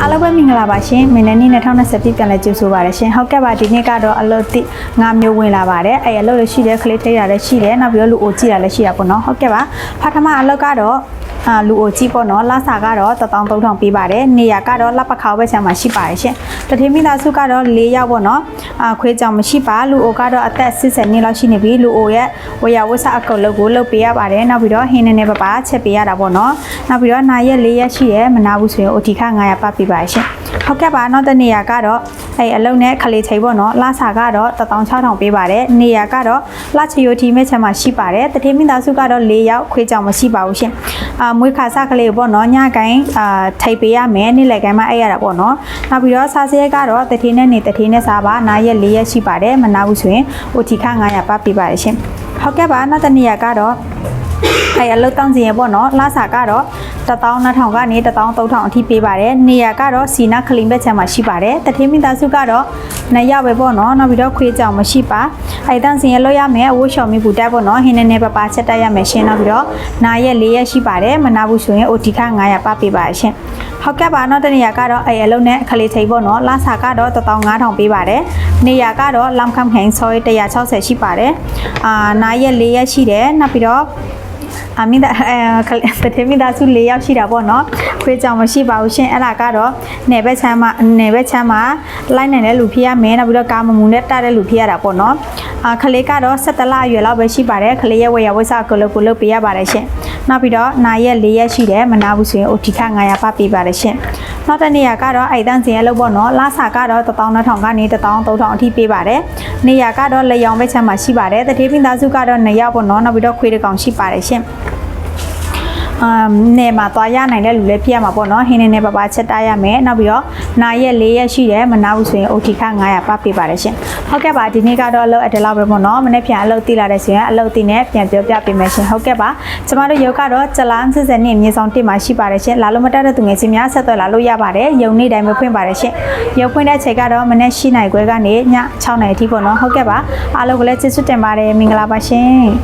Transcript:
အားလုံးပဲမင်္ဂလာပါရှင်မင်းနဲ့နေ့2020ပြည့်ပြန်လဲကြိုဆိုပါရရှင်ဟုတ်ကဲ့ပါဒီနေ့ကတော့အလုပ်တိငါမျိုးဝင်လာပါတယ်အဲ့အလုပ်လို့ရှိတယ်ခလေးထိတာလည်းရှိတယ်နောက်ပြီးတော့လူအိုကြည့်တာလည်းရှိတာပေါ့နော်ဟုတ်ကဲ့ပါပထမအလုပ်ကတော့ အာလူအိုကြည့်ပေါ့နော်လစာကတော့13000ပေးပါတယ်နေရကတော့လက်ပခေါပဲဆံမှာရှိပါတယ်ရှင်တတိမိသားစုကတော့၄ယောက်ပေါ့နော်အာခွေးကြောင်မရှိပါလူအိုကတော့အသက်80နှစ်လောက်ရှိနေပြီလူအိုရဲ့ဝေယဝဆအကုတ်လုပ်ကိုလုပ်ပေးရပါတယ်နောက်ပြီးတော့ဟင်းနေနေပပချက်ပေးရတာပေါ့နော်နောက်ပြီးတော့နာရက်၄ရက်ရှိရဲမနာဘူးဆိုရင် OT ခ900ပတ်ပေးပါရှင်ဟုတ်ကဲ့ပါနောက်တစ်နေရာကတော့ အဲ့အလုံးနဲ့ခလေးချိန်ပေါ့နော်လစာကတော့16000ပေးပါတယ်နေရာကတော့လချယိုတီမဲ့ချက်မှာရှိပါတယ်တတိမိသားစုကတော့၄ယောက်ခွေးကြောင်မရှိပါဘူးရှင်အာမွေးခါစကလေးပေါ့နော်ညကိုင်းအာထိပ်ပေးရမယ်နေ့လယ်ကိုင်းမှအဲ့ရတာပေါ့နော်နောက်ပြီးတော့စားစရဲကတော့တတိနဲ့နေတတိနဲ့စားပါနာရက်၄ရက်ရှိပါတယ်မနာဘူးဆိုရင် OT ခ900ပတ်ပေးပါတယ်ရှင် ဟုတ်ကဲ့ပါနောက်တစ်နေရာကတော့အဲ့အလုတ်တောင်းစီရပေါ့နော်လစာကတော့12000ကနေ13000အထိပေးပါတယ်နေရကတော့စီနာခလင်ဘက်ချမ်းမှာရှိပါတယ်တထင်းမိသားစုကတော့ နှစ်ယောက်ပဲပေါ့နော်နောက်ပြီးတော့ခွေးကြောင်မရှိပါအဲ့တန်းစီရလောက်ရမယ်အဝှရှော်မီဘူတက်ပေါ့နော်ဟင်းနေနေပပချက်တက်ရမယ်ရှင်နောက်ပြီးတော့နာရက်၄ရက်ရှိပါတယ်မနာဘူးဆိုရင် OT ခ900ပပေးပါရှင်ဟုတ်ကဲ့ပါနောက်တစ်နေရာကတော့အဲ့အလုံးနဲ့ခလေးချိန်ပေါ့နော်လစာကတော့15000ပေးပါတယ်နေရာကတော့လမ်ခမ်ခိုင်ဆော်160ရှိပါတယ်အာနာရက်၄ရက်ရှိတယ်နောက်ပြီးတော့ အမိသားအဲတထေမိသားစု၄ယောက်ရှိတာပေါ့နော်ခွေးကြောင်မရှိပါဘူးရှင်အဲ့ဒါကတော့နယ်ဘက်ချမ်းမှာနယ်ဘက်ချမ်းမှာလိုက်နိုင်တဲ့လူဖြစ်ရမယ်နောက်ပြီးတော့ကာမမူနဲ့တတဲ့လူဖြစ်ရတာပေါ့နော်အာခလေးကတော့17လအရွယ်လောက်ပဲရှိပါတယ်ခလေးရဲ့ဝေယဝိဆာကိုလို့ကိုလို့ပေးရပါတယ်ရှင်နောက်ပြီးတော့နာရက်၄ရက်ရှိတယ်မနာဘူးဆိုရင် OT ခ900ပတ်ပေးပါတယ်ရှင်နောက်တစ်နေရာကတော့အိုက်တန်းစင်ရဲ့လို့ပေါ့နော်လာစာကတော့12000ကနေ13000အထိပေးပါတယ်နေရာကတော့လေယောင်ဘက်ချမ်းမှာရှိပါတယ်တထေမိသားစုကတော့2ယောက်ပေါ့နော်နောက်ပြီးတော့ခွေးတစ်ကောင်ရှိပါတယ်ရှင် အမ်နေမှာသွားရနိုင်တဲ့လူလည်းဖြစ်ရမှာပေါ့နော်ဟင်းနေနေပပချက်တရမယ်နောက်ပြီးတော့နာရက်၄ရက်ရှိတယ်မနာဘူးဆိုရင် OT ခ900ပတ်ပေးပါတယ်ရှင်ဟုတ်ကဲ့ပါဒီနေ့ကတော့အလုပ်အတလောက်ပဲပေါ့နော်မနေ့ပြန်အလုပ်တိလာတဲ့ဆိုရင်အလုပ်တိနဲ့ပြန်ပြောပြပေးမယ်ရှင်ဟုတ်ကဲ့ပါကျမတို့ရုပ်ကတော့ဇလန်းစစ်စက်နဲ့မြေဆောင်တစ်မှာရှိပါတယ်ရှင်လာလို့မတက်တဲ့သူငယ်ချင်းများဆက်သွယ်လာလို့ရပါတယ်ရုံနေ့တိုင်းပဲဖွင့်ပါတယ်ရှင်ရုပ်ဖွင့်တဲ့ချိန်ကတော့မနေ့၈နိုင်ခွဲကနေည6နိုင်အထိပေါ့နော်ဟုတ်ကဲ့ပါအားလုံးကိုလည်းကျေးဇူးတင်ပါတယ်မင်္ဂလာပါရှင်